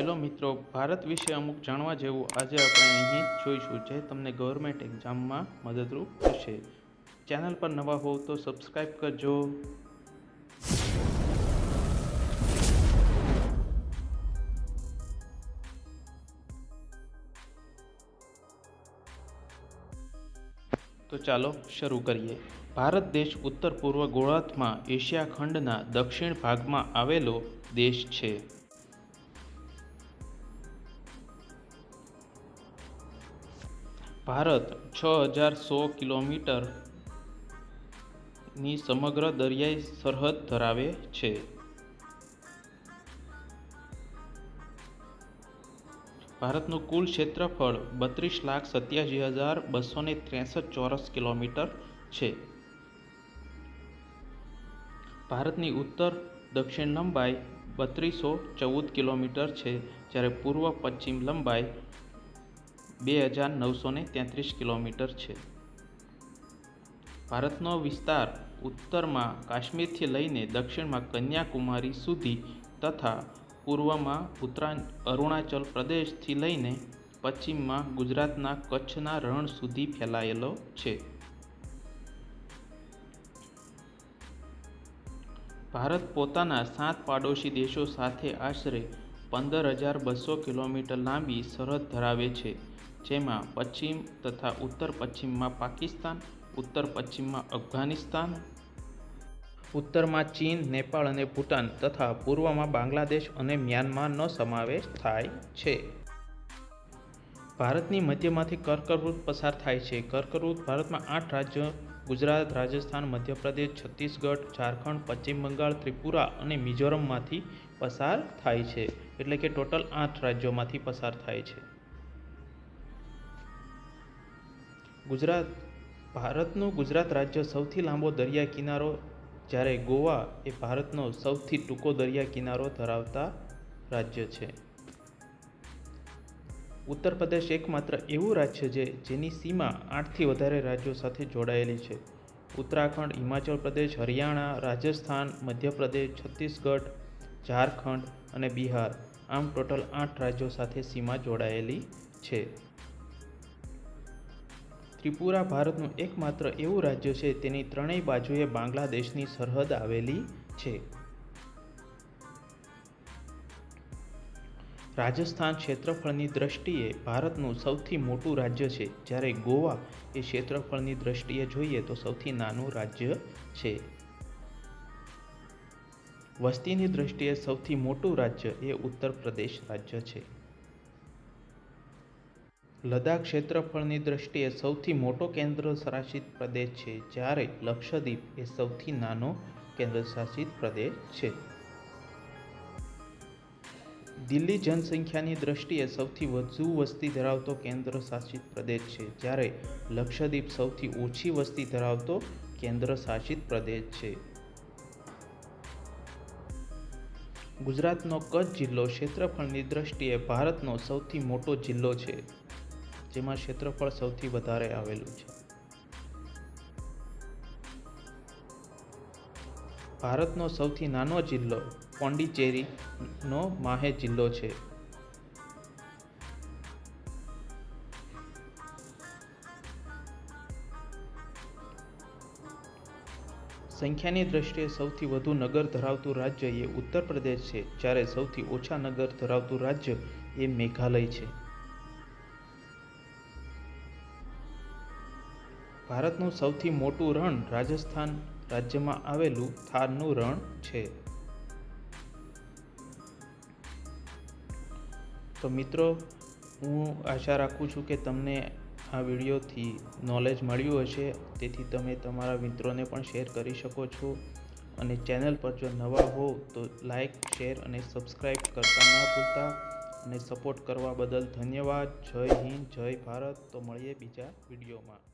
Hello મિત્રો, ભારત વિશે અમુક જાણવા જેવું આજે આપણે અહીં જોઈશું જે તમને ગવર્મેન્ટ એક્ઝામમાં મદદરૂપ થશે. ચેનલ પર નવા હોવ તો સબસ્ક્રાઈબ કરજો. તો ચાલો શરૂ કરીએ. ભારત દેશ ઉત્તર પૂર્વ ગોળાર્ધમાં એશિયા ખંડના દક્ષિણ ભાગમાં આવેલો દેશ છે. ભારત છ હજાર સો કિલોમીટરની સમગ્ર દરિયાઈ સરહદ ધરાવે છે. ભારતનું કુલ ક્ષેત્રફળ બત્રીસ લાખ સત્યાસી હજાર બસો ને ત્રેસઠ ચોરસ કિલોમીટર છે. ભારતની ઉત્તર દક્ષિણ લંબાઈ બત્રીસો ચૌદ કિલોમીટર છે, જ્યારે પૂર્વ પશ્ચિમ લંબાઈ બે હજાર નવસો તેત્રીસ કિલોમીટર છે. ભારતનો વિસ્તાર ઉત્તરમાં કાશ્મીરથી લઈને દક્ષિણમાં કન્યાકુમારી સુધી તથા પૂર્વમાં ઉત્તરા, અરુણાચલ પ્રદેશથી લઈને પશ્ચિમમાં ગુજરાતના કચ્છના રણ સુધી ફેલાયેલો છે. ભારત પોતાના સાત પાડોશી દેશો સાથે આશરે પંદર હજાર બસો કિલોમીટર લાંબી સરહદ ધરાવે છે. જેમાં પશ્ચિમ તથા ઉત્તર પશ્ચિમમાં પાકિસ્તાન, ઉત્તર પશ્ચિમમાં અફઘાનિસ્તાન, ઉત્તરમાં ચીન, નેપાળ અને ભૂટાન તથા પૂર્વમાં બાંગ્લાદેશ અને મ્યાનમારનો સમાવેશ થાય છે. ભારતની મધ્યમાંથી કર્કવૃત પસાર થાય છે. કર્કવૃત ભારતમાં આઠ રાજ્યો, ગુજરાત, રાજસ્થાન, મધ્યપ્રદેશ, છત્તીસગઢ, ઝારખંડ, પશ્ચિમ બંગાળ, ત્રિપુરા અને મિઝોરમમાંથી પસાર થાય છે. એટલે કે ટોટલ આઠ રાજ્યોમાંથી પસાર થાય છે. ગુજરાત, ભારતનું ગુજરાત રાજ્ય સૌથી લાંબો દરિયા કિનારો જ્યારે ગોવા એ ભારતનો સૌથી ટૂંકો દરિયા કિનારો ધરાવતા રાજ્ય છે. ઉત્તર પ્રદેશ એકમાત્ર એવું રાજ્ય છે જેની સીમા આઠથી વધારે રાજ્યો સાથે જોડાયેલી છે. ઉત્તરાખંડ, હિમાચલ પ્રદેશ, હરિયાણા, રાજસ્થાન, મધ્યપ્રદેશ, છત્તીસગઢ, ઝારખંડ અને બિહાર આમ ટોટલ આઠ રાજ્યો સાથે સીમા જોડાયેલી છે. ત્રિપુરા ભારતનું એકમાત્ર એવું રાજ્ય છે, તેની ત્રણેય બાજુએ બાંગ્લાદેશની સરહદ આવેલી છે. રાજસ્થાન ક્ષેત્રફળની દ્રષ્ટિએ ભારતનું સૌથી મોટું રાજ્ય છે. જ્યારે ગોવા એ ક્ષેત્રફળની દ્રષ્ટિએ જોઈએ તો સૌથી નાનું રાજ્ય છે. વસ્તીની દ્રષ્ટિએ સૌથી મોટું રાજ્ય એ ઉત્તર પ્રદેશ રાજ્ય છે. લદ્દાખ ક્ષેત્રફળની દ્રષ્ટિએ સૌથી મોટો કેન્દ્ર શાસિત પ્રદેશ છે, જ્યારે લક્ષદ્વીપ એ સૌથી નાનો કેન્દ્રશાસિત પ્રદેશ છે. દિલ્હી જનસંખ્યાની દ્રષ્ટિએ સૌથી વધુ વસ્તી ધરાવતો કેન્દ્ર શાસિત પ્રદેશ છે, જ્યારે લક્ષદ્વીપ સૌથી ઓછી વસ્તી ધરાવતો કેન્દ્ર શાસિત પ્રદેશ છે. ગુજરાતનો કચ્છ જિલ્લો ક્ષેત્રફળની દ્રષ્ટિએ ભારતનો સૌથી મોટો જિલ્લો છે. જેમાં ક્ષેત્રફળ સૌથી વધારે આવેલું છે. ભારતનો સૌથી નાનો જિલ્લો પોંડિચેરીનો માહે જિલ્લો છે. સંખ્યાની દ્રષ્ટિએ સૌથી વધુ નગર ધરાવતું રાજ્ય એ ઉત્તર પ્રદેશ છે, જ્યારે સૌથી ઓછા નગર ધરાવતું રાજ્ય એ મેઘાલય છે. ભારતનું સૌથી મોટું રણ રાજસ્થાન રાજ્યમાં આવેલું થારનું રણ છે. તો મિત્રો, હું આશા રાખું છું કે તમને આ વિડીયોથી નોલેજ મળ્યું હશે. તેથી તમે તમારા મિત્રોને પણ શેર કરી શકો છો. અને ચેનલ પર જો નવા હો, તો લાઈક શેર અને સબસ્ક્રાઈબ કરતા ન ભૂલતા. અને સપોર્ટ કરવા બદલ ધન્યવાદ. જય હિન્દ, જય ભારત. તો મળીએ બીજા વિડીયોમાં.